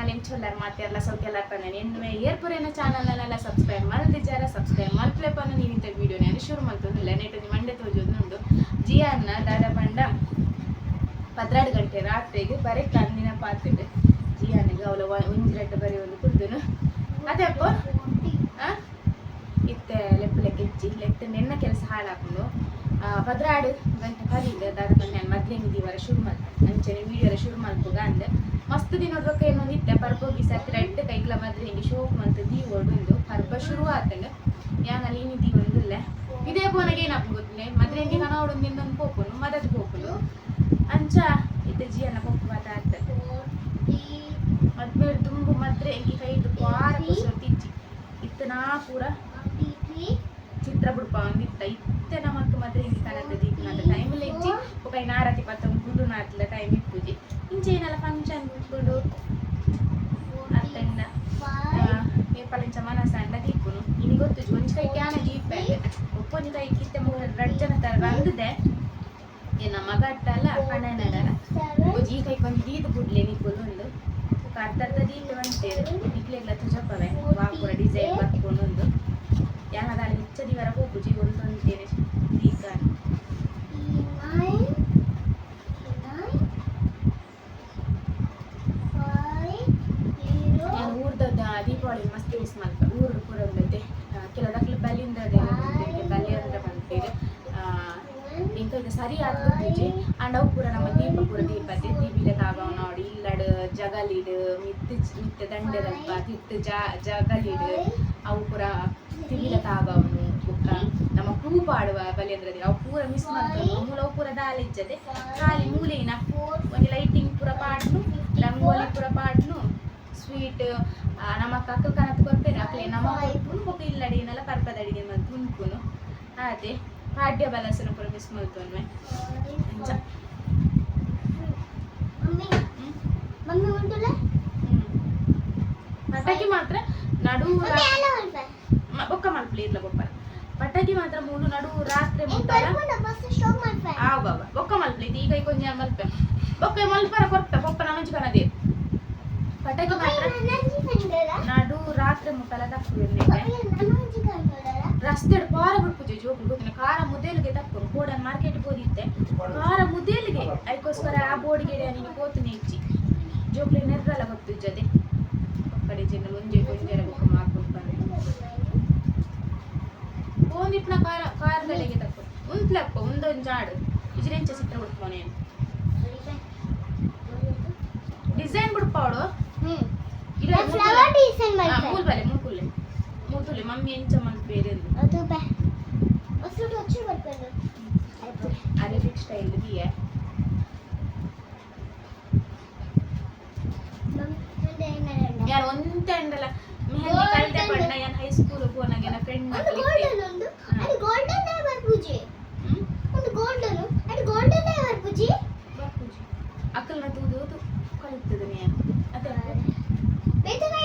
Channel ಎಂಚೊಲ್ಲರ್ ಮಾತೆ ಎಲ್ಲ ಸೌಖ್ಯಲ್ಲ ಪನ್ನ ಎನ್ನುವೆ ಏರ್ಪುರೇನ ಚಾನಲ್ನೆಲ್ಲ subscribe ಮಲ್ದಿದ್ದಾರ subscribe ಮಲ್ಪಲೆ ಪನ್ನ ಇಂಥ ವಿಡಿಯೋ ನಾನು ಶುರು ನೆಟ್ ಒಂಜಿ ಮಂಡೆ ತೋಜೋದು ಜಿಯಾನ್ನ ದಾದ ಪಂಡ ಪದ್ರಾಡು ಗಂಟೆ ರಾತ್ರಿಗೆ ಬರೀ ಕಣ್ಣಿನ ಪಾತ್ರೆ. ಜಿಯಾನಿಗೆ ಅವಳ ಒಂದು ರೆಡ್ಡ ಬರೀ ಒಂದು ಕುಡ್ದನು. ಅದೇ ಅಪ್ಪ? ಇತ್ತೆ ಲೆಪ್ಪ ಲೆಕ್ಕಿ ಲೆಕ್ಕ ನೆನ್ನ ಕೆಲಸ ಹಾಳಾಕೊಂಡು ಪದ್ರಾಡು ಗಂಟೆ ಬರೀ ದಾದ ಪಂಡ ನಾನು ದಿವರ ಶುರು ಮಾಡ್ತೆ ಅಂಚನೆ ವಿಡಿಯೋರ ಶುರು ಮಾಡ್ಬೋಗ ಅಂದೆ ಮಸ್ತ್ ದಿನ ರೊಕ್ಕ ಏನೊಂದು ಇತ್ತೆ. ಪರ್ಬ ಬಿಸಾಕ್ ರೆಡ್ ಕೈಕ್ಲ ಮದ್ರೆ ಹಿಂಗೆ ಶೋಕ್ ಮಂತ್ ದೀ ಒಡೊಂದು ಪರ್ಬ ಶುರು ಆತಂಗ. ಯಾನಲ್ಲಿ ಇನಿ ದೀ ಒಂದಿಲ್ಲ ಇದೇ ಬೋನಗೆ ಏನಪ್ಪ ಗೊತ್ತಿಲ್ಲ ಮದ್ರೆ ಹಿಂಗೆ ಕನ ಹೊಡೊಂದು ಒಂದು ಪೋಪುನು ಮದದ್ ಪೋಪುನು ಅಂಚ, ಇತ್ತೆ ಜಿಯನ್ನ ಮಾತ ಆಗ್ತದೆ. ಮದ್ಮೇಲೆ ತುಂಬು ಮದ್ರೆ ಎಂಗಿ ಕೈದು ಪಾರ ತಿಚ್ಚಿ. ಇತ್ತು ನಾ ಪೂರ ಚಿತ್ರ ಬಿಡ್ಪ ಒಂದಿತ್ತ ಇತ್ತೆ ನಮಕ್ ಮದ್ರೆ ಹಿಂಗೆ ತನಕ ಟೈಮ್ ಟೈಮಲ್ಲಿ ಇಚ್ಚಿ ఒక ನಾರತಿ ಪತ್ತ ನಾತ್ಲ ಟೈಮ್ ಇಪ್ಪುಜಿ ಇಂಚೆ ಏನೆಲ್ಲ ಫಂಕ್ಷನ್ ಬಿಟ್ಬಿಡು ಅತ್ತಂಡ ಏಪಲಿಂಚ ಮನಸ್ಸ ಅಂಡ ದೀಪುನು ಇನಿ ಗೊತ್ತು ಒಂಜಿ ಕೈ ಕ್ಯಾನ ದೀಪ ಒಪ್ಪೊಂಜಿ ಕೈ ಕಿತ್ತೆ ಮೂರು ಜನ ತರ ಬಂದಿದೆ ಏನ ಮಗ ಅಟ್ಟಲ್ಲ ಕಣ್ಣನಗರ ಈ ಕೈ ಕೊಂಚ ದೀದ ಬಿಡ್ಲೆ ನಿಕ್ಕೊಂಡು ಒಂದು ಅರ್ಧ ಅರ್ಧ ದೀಪ ಬಂತೇರು ನಿಕ್ಲೆಗ್ಲ ತುಜಪ್ಪವೆ ವಾಪುರ ಡಿಸೈನ್ ಬರ್ಕೊಂಡು ಒಂದು ಯಾನದಾಳಿ ಮಿಚ್ಚ ದಿವರ ಹೋಗುಜಿ ಒಂದು ಅಂತೇನೆ ದೀಪ ನಾನು ಊರ್ದ ದೀಪಾವಳಿ ಮಸ್ತ್ ಯೂಸ್ ಮಾಡ್ತ ಊರು ಪೂರ ಉಂಡೈತೆ ಕೆಲವು ದಕ್ಲು ಬಲಿಂದ ಬಲಿ ಅಂತ ಬಂತೀರಿ ಇಂಕ ಇದು ಸರಿ ಆಗ್ಬಿಟ್ಟಿಜಿ ಆಂಡ ಅವು ಪೂರ ನಮ್ಮ ದೀಪ ಪೂರ ದೀಪ ದೀಪಿಲೆ ತಾಗವ ನೋಡಿ. ಇಲ್ಲಡ್ ಜಗಲಿಡ್, ಮಿತ್ತು ಮಿತ್ತ ದಂಡದಲ್ಪ, ತಿತ್ತು ಜ, ಜಗಲಿಡ್, ಅವು ಪೂರ ತಿವಿಲ ತಾಗವನು ಬುಕ್ಕ ನಮ್ಮ ಪೂ ಪಾಡುವ ಬಲಿಯಂದ್ರದಿ ಅವು ಪೂರ ಮಿಸ್ ಮಾಡ್ತಾರೆ ಮೂಲ, ಅವು ಪೂರ ದಾಲಿಜ್ಜದೆ ಖಾಲಿ ಮೂಲೆಯಿನ ಒಂದು ಲೈಟಿಂಗ್ ಪೂರ ಪಾಡ್ನು, ರಂಗೋಲಿ ಪೂರ ಪಾಡ್ನು ಸ್ವೀಟ್ ನಮ್ಮ ಕಕ್ಕ ಕನತ್ ಕೊಡ್ತೇನೆ ಅಕ್ಲೆ ನಮ್ಮ ಕೊಡ್ಪುನು ಬೊಕ್ಕ ಇಲ್ಲಡಿನೆಲ್ಲ, ಪರ್ಪದಡಿಗೆ ಪರ್ಪದ ಅಡಿಗೆ ಅದೇ ಪಾಡ್ಯ ಬಲಸನ हार्ट ठेवायला असं नको मिस मिळतो పటాకి మాత్రం నడువు ఒక్క మన ప్లేట్ల గొప్ప పటాకి మాత్రం మూడు నడువు రాత్రి బాబా. ఒక్క మలుపు ఇది ఇక కొంచెం మలుపు. ఒక్క మలుపు కొత్త గొప్ప నా నుంచి కనది పటాకి మాత్రం నడువు రాత్రి ముట్టాల తక్కువ ತಪ್ಪು ರಸ್ತೆ ಪಾರ ಬಿಡ್ಪುಜಿ ಜೋಕು ಗೊತ್ತಿನ ಕಾರ ಮುದೇಲಿಗೆ ತಪ್ಪು ಬೋರ್ಡನ್ ಮಾರ್ಕೆಟ್ ಹೋದಿತ್ತೆ ಕಾರ ಮುದೇಲಿಗೆ ಅದಕ್ಕೋಸ್ಕರ ಆ ಬೋರ್ಡ್ಗೆ ನೀನು ಕೋತುನೆ ಇಚ್ಚಿ ಜೋಕ್ಲಿ ನೆರ್ರಲ್ಲ ಗೊತ್ತು ಜೊತೆ ಕಡೆ ಜನ ಮುಂಜೆ ಕೊಂಜರ ಬುಕ್ ಮಾಡ್ಕೊಂಡು ಬಂದೆ ಓನಿಟ್ನ ಕಾರ ಕಾರ್ಗಳಿಗೆ ತಪ್ಪು ಉಂತ್ಲಪ್ಪ ಒಂದೊಂದು ಜಾಡು ಇಜ್ರೆಂಚ ಚಿತ್ರ ಬಿಡ್ಪೋನೆ ಡಿಸೈನ್ ಬಿಡ್ಪಾವಡು ಮೂಲ್ ಬಲೆ ಮೂಕುಲ್ಲೆ ಮೂತುಲೆ ಮಮ್ಮಿ ಎಂಚ ಅರೇಬಿಕ್ ಸ್ಟೈಲ್ ದಿಯೆ ಯಾರು ಒಂತ ಅಂಡಲ್ಲ ಮೆಹಂದಿ ಕಲ್ತೆ ಪಡ್ಡ ಯಾನ್ ಹೈಸ್ಕೂಲ್ ಹೋನಾಗ ಏನ ಫ್ರೆಂಡ್ ಮಕ್ಳಿಗೆ ಬರ್ಪುಜಿ ಅಕ್ಕಲ್ನ ತೂದು ಕಲಿತದ ನೀನು ಅದೇ ಹಾ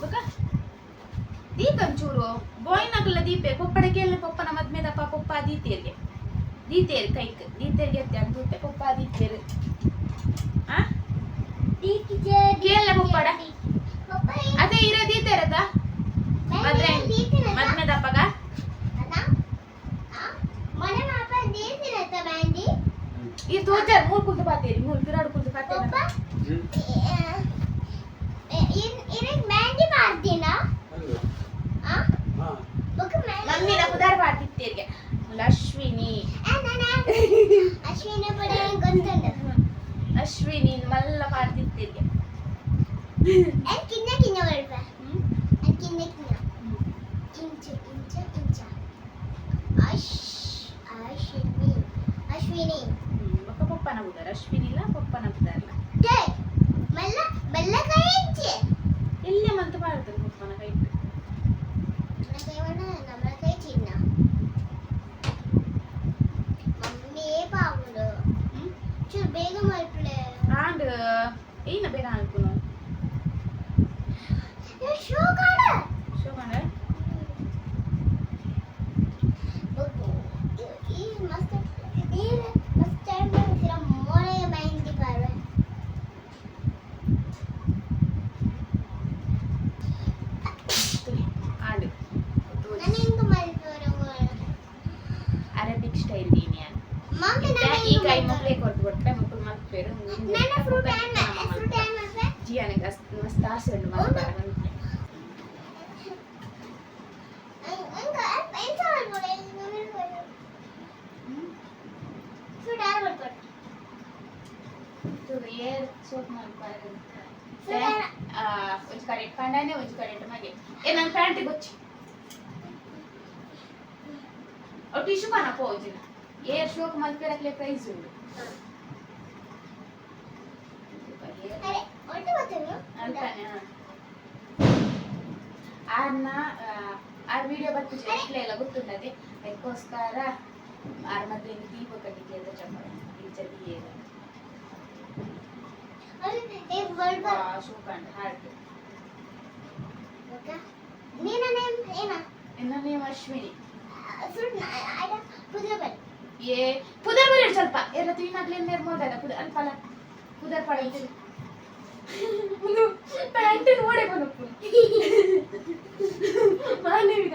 ಬೊಕ ದೀಕನ್ ಚೂರು ಬೋಯ್ನಗಲ ದೀಪೆ ಪೊಪ್ಪಡಕ್ಕೆ ಎಲ್ಲ ಪೊಪ್ಪನ ಮದ್ಮೆದಪ್ಪ ಪೊಪ್ಪ ದೀತೇರ್ಗೆ ದೀತೇರ್ ಕೈಕ್ ದೀತೇರ್ಗೆ ಅತ್ತೆ చెప్తే లక్ష్మిని అశ్విని మళ్ళా పాడుతుంది కింద కింద పడిపా కింద కింద ఇంచు ఇంచు ఇంచ అశ్ అశ్విని అశ్విని ఒక పప్పన పోతారు అశ్వినిలా పప్పన हे सोप मारपाक उजका रेट कांड आनी उजका रेट मागीर ए नन पॅन्ट गोच्ची टिशू पाना पोवजिना ఏ షోకి మళ్ళీ రకలే ప్రైజ్ ఉంది. ఆర్న ఆర్ వీడియో బట్టి ఇట్లా ఇలా గుర్తుండదు. ఎక్కువ వస్తారా ఆర్ మధ్య దీప ఒకటి ఏదో చెప్పడం ఇది ಏ ಪುದರ್ ಬರೀ ಸ್ವಲ್ಪ ಎಲ್ಲ ತಿನ್ನಾಗ್ಲೇ ನೇರ್ ಮೋದಲ್ಲ ಪುದರ್ ಅಲ್ಪ ಅಲ್ಲ ಪುದರ್ ಪಡ ಒಂದು ಪ್ಯಾಂಟ್ ನೋಡೇ ಬಂದು ಮಾನವಿದ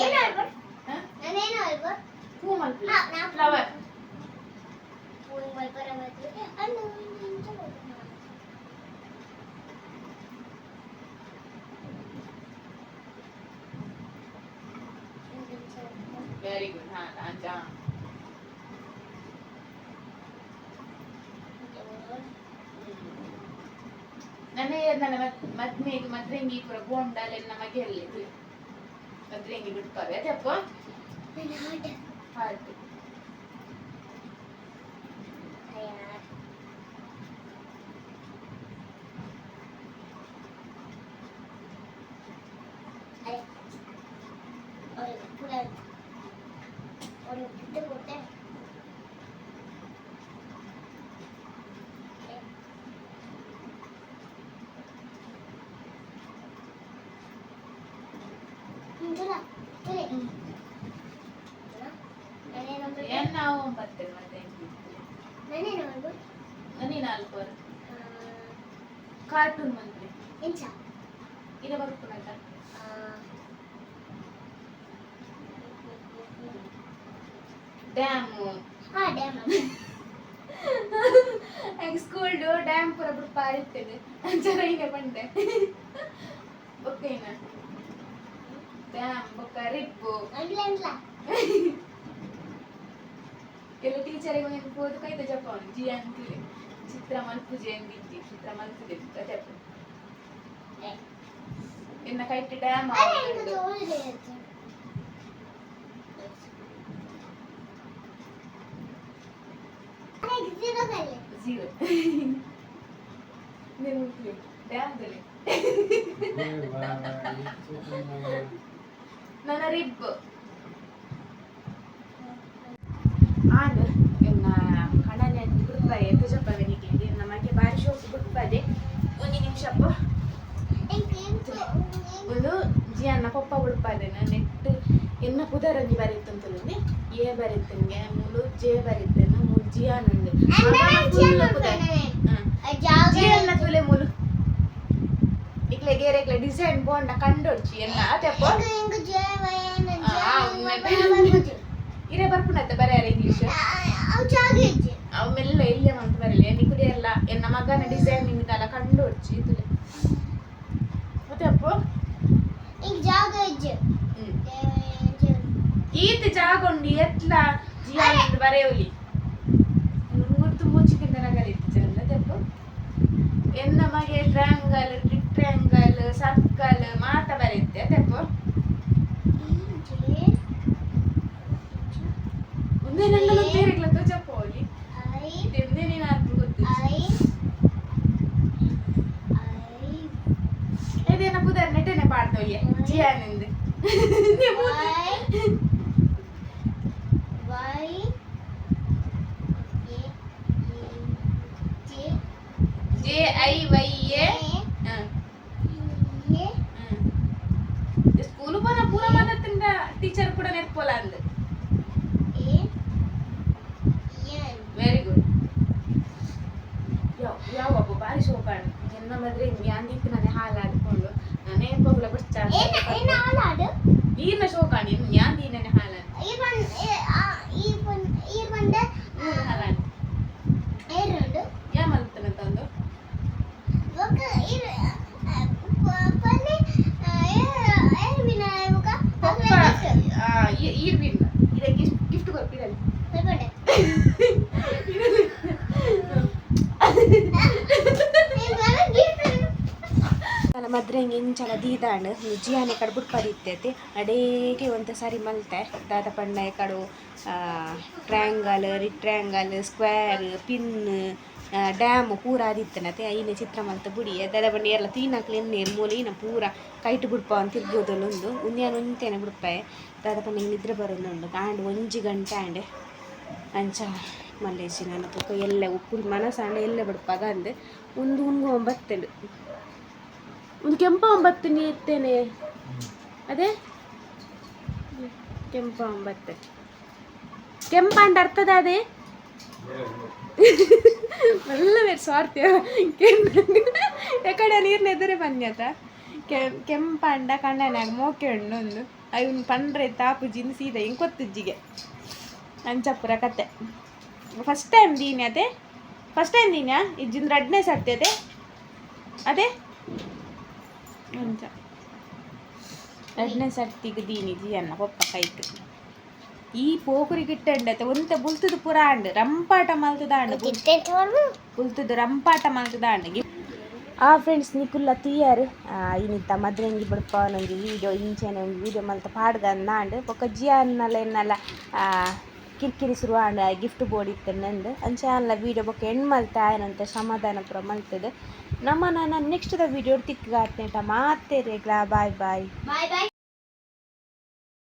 ಏನು ಅಲ್ವಾ ನಾನೇನು ಅಲ್ವಾ ಹೂ ಮಲ್ಪಿ ಹಾ, ನಾ ಫ್ಲವರ್ ಫೋನ್ ಮಲ್ಪರ ಮತ್ತೆ good. ಗುಡ್ ಹಾ ನನ್ನ ಮದ್ಮೆಗೆ ಮದ್ರೆಂಗಿ ಪುರ ಬೋಂಡಲ್ಲಿ ನಮಗೆ ಎಲ್ಲಿ ಮದ್ರೆಂಗಿ ಬಿಡ್ತಾರೆ. ಅದಪ್ಪ ಹಾರ್ಟ್ ನಾವು ಬರ್ತೇವೆ ಮದ್ರೆಂಗಿ ನನಗೆ ನಾಲ್ಕು ಕಾರ್ಟೂನ್ ಮಂತ್ರಿ ಇದು ಬರ್ಕೊಂಡ ಡ್ಯಾಮು ಸ್ಕೂಲ್ ಡ್ಯಾಮ್ ಪೂರ ಬಿಟ್ಟು ಪಾರಿರ್ತೇನೆ ಚೆನ್ನಾಗಿದೆ ಬಂಡೆ ಬೊಕ್ಕೇನ ಡ್ಯಾಮ್ ಬೊಕ್ಕ ರಿಪ್ಪು ಎಲ್ಲ ಟೀಚರಿಗೆ ಒಂದು ಹೋದ ಕೈತ ಜಪಾನ್ ಜಿ ಅಂತಿದೆ ಚಿತ್ರ ಮಲ್ಪುಜೆ ಅಂದಿದ್ದಿ ಚಿತ್ರ ಮಲ್ಪುಜೆ ಜಪ ಇನ್ನ ಕೈಟ್ ಡ್ಯಾಮ್ ಝೀರೋ ನೀನು ಡ್ಯಾಮ್ದಲ್ಲಿ ನನ್ನ ರಿಬ್ ಆನ್ ಎನ್ನ ಕಣನೆ ಗುರುಪಾಯ ಎಂತ ಜಪ್ಪವೆನಿಗೆ ನಮಗೆ ಬಾರಿ ಶೋಕ್ ಗುರುಪಾದೆ ಒಂದು ನಿಮಿಷಪ್ಪ ಒಂದು ಜಿಯನ್ನ ಪಪ್ಪ ಉಡುಪಾದೆನ ನೆಟ್ ಎನ್ನ ಪುದರಂಗಿ ಬರೀತಂತಲೇ ಏ ಬರೀತಂಗೆ ಮೂಲು ಜೆ ಬರೀತೇನೆ ಮೂಲು ಜಿಯಾನಂಗೆ ಜಿಯನ್ನ ತುಲೆ ಮೂಲು ಇಕ್ಲೆ ಡಿಸೈನ್ ಬೋಂಡ ಕಂಡೊಡ್ಚಿ ಎನ್ನ ಅതെಪ್ಪ ಇರೇ ಬರ್ಪುಣತ್ತೆ ಬರೆಯಾರ ಇಂಗ್ಲೀಷ್ ಅವೆಲ್ಲ ಮೆಲ್ಲ ಇಲ್ಲೇ ಮಂತ್ ಬರಲಿ ಎನಿ ಕುಡಿ ಎಲ್ಲ ಎನ್ನ ಮಗನ ಡಿಸೈನ್ ನಿಮ್ದಲ್ಲ ಕಂಡು ಹೊಡ್ಚಿ ತುಲೆ ಮತ್ತೆ ಅಪ್ಪ ಈತ ಜಾಗೊಂಡು ಎತ್ಲ ಜಿಯಾನ್ ಬರೆಯೋಲಿ ಗುರ್ತು ಮುಚ್ಚಿಕಿಂದ ನಗಲಿತ್ತು ತೆಪ್ಪ ಎನ್ನ ಮಗೆ ಟ್ರ್ಯಾಂಗಲ್ ಸರ್ಕಲ್ ಮಾತ್ರ ಬರೆಯುತ್ತೆ ಅದಕ್ಕೂ ಒಂದೇ ನಂಗೆ ಗೊತ್ತಿರಲಿಲ್ಲ ತೋಜಪ್ಪ ಹೋಗಿ ಎಂದೇ ನೀನು ಅದು ಗೊತ್ತಿಲ್ಲ ಇದೇನ ಪುದರ್ ನೆಟನೆ ಪಾಡ್ತವ್ಯ ಜಿಯಾನಿಂದ Y J I Y A teacher ಕೂಡ ನೆಟ್ಪೋಲ ಅಂದ್ ಎ ಎನ್ ವೆರಿ ಗುಡ್ ಯಾವ ಯಾವಪ್ಪ ಬಾರಿ ಶೋಕಾಣ ಜನ್ಮ ಮದ್ರೆ ಯಾಂದಿತ್ತು ನನಗೆ ಹಾಲು ಆಡ್ಕೊಂಡು ನಾನೇ ಪೋಗ್ಲ ಬಸ್ ಏನ ಏನ ಆಲಾಡು ನೀರ್ನ ಶೋಕಾಣಿ ಯಾಂದಿ ಮದ್ರಂಗೆ ಇಂಚಲ ದೀದಾಂಡ್ ಜಿಯಾನೆ ಕಡೆ ಬುಟ್ ಪರಿತ್ತೈತಿ ಅಡೇಗೆ ಒಂದು ಸಾರಿ ಮಲ್ತೆ. ದಾದ ಪಂಡ ಕಡು ಟ್ರ್ಯಾಂಗಲ್ ರಿಟ್ರ್ಯಾಂಗಲ್ ಸ್ಕ್ವೇರ್ ಪಿನ್ ಡ್ಯಾಮ್ ಪೂರ ಆದಿತ್ತನತೆ ಐನ ಚಿತ್ರ ಮಲ್ತ ಬುಡಿ ದಾದ ಪಂಡ ಎಲ್ಲ ತೀನಾಕ್ಲಿ ಎನ್ನೇರು ಮೂಲೆ ಇನ ಪೂರ ಕೈಟ್ ಬಿಡ್ಪ ಅಂತ ಉಂದು ಉನ್ಯಾನ ಒಂತೇನೆ ಬುಡ್ಪಾಯೆ ದಾದ ಪಂಡ ನಿದ್ರೆ ಬರೋದುಂಡು ಕಾಂಡ್ ಒಂಜಿ ಗಂಟೆ ಆಂಡೆ. ಅಂಚ ಮಲ್ಲೇಶಿ ನನ್ನ ತೂಕ ಎಲ್ಲ ಉಪ್ಪು ಮನಸ್ಸಾಂಡ ಎಲ್ಲ ಬಿಡ್ಪಾಗ ಅಂದೆ ಒಂದು ಉಣ್ಗು ಒಂದು ಕೆಂಪ ಒಂಬತ್ತು ನೀ ಎತ್ತೇನೆ ಅದೇ? ಕೆಂಪ ಒಂಬತ್ತು. ಕೆಂಪ ಅಂಡ್ ಅರ್ಥದ ಅದೇ? ಎಲ್ಲ ಬೇರೆ ಸ್ವಾರ್ಥ ಎಕಡೆ ನೀರಿನ ಎದುರೆ ಬಂದ್ಯಾತ ಕೆಂಪ ಅಂಡ, ಕಣ್ಣನಾಗ ಮೋಕೆ ಹಣ್ಣು ಒಂದು. ಅವನು ಪಂಡ್ರೆ ತಾಪು ಸೀದಾ ಹಿಂಗೆ ಕೊತ್ತಜ್ಜಿಗೆ ಅಂಚಪ್ಪುರ ಕತೆ ಫಸ್ಟ್ ಟೈಮ್ ದೀನಿ ಅದೇ? ಫಸ್ಟ್ ಟೈಮ್ ದೀನ್ಯಾ ಇಜ್ಜಿಂದ ಎರಡನೇ ಸರ್ತಿ ಅದೇ? ಅಂಚ ಎರಡನೇ ಸರ್ತಿ ದೀನಿ ಜಿ ಅನ್ನ ಪಪ್ಪ ಕೈಕ್ ಈ ಪೋಕುರಿ ಗಿಟ್ಟಂಡತೆ ಒಂತ ಬುಲ್ತದ ಪುರ ಅಂಡ್ ರಂಪಾಟ ಮಲ್ತದ ಅಂಡ್ ಬುಲ್ತದ ರಂಪಾಟ ಮಲ್ತದ ಅಂಡ್ ಆ ಫ್ರೆಂಡ್ಸ್ ನಿಕುಲ್ಲ ತೀಯರ್. ಇನ್ನಿತ್ತ ಮದ್ರೆಂಗಿ ಬಡಪ ನಂಗೆ ವೀಡಿಯೋ ಇಂಚೆನೆ ಒಂದು ವೀಡಿಯೋ ಮಲ್ತ ಪಾಡ್ಗ ಅಂಡ್ ಪೊಕ್ಕ ಜಿಯ ಅನ್ನಲ್ಲ ಎನ್ನಲ್ಲ ಕಿರಿಕಿರಿ ಶುರು ಆಂಡ್ ಗಿಫ್ಟ್ ಬೋರ್ಡ್ ಇತ್ತು ನಂದು ಅಂಚೆ ಅಲ್ಲ ವೀಡಿಯೋ ಬೊಕ್ಕ ಹೆಣ್ಣು ಮಲ್ತ ಏನಂತ ಸಮಾಧಾನ ಪುರ ಮಲ್ತದೆ. ನಮ್ಮ ನಾನು ನೆಕ್ಸ್ಟ್ ದ ವೀಡಿಯೋ ತಿಕ್ಕಾತ್ನೇಟ ಮಾತೇ ರೇಗ್ಲಾ ಬಾಯ್ ಬಾಯ್ ಬಾಯ್ ಬಾಯ್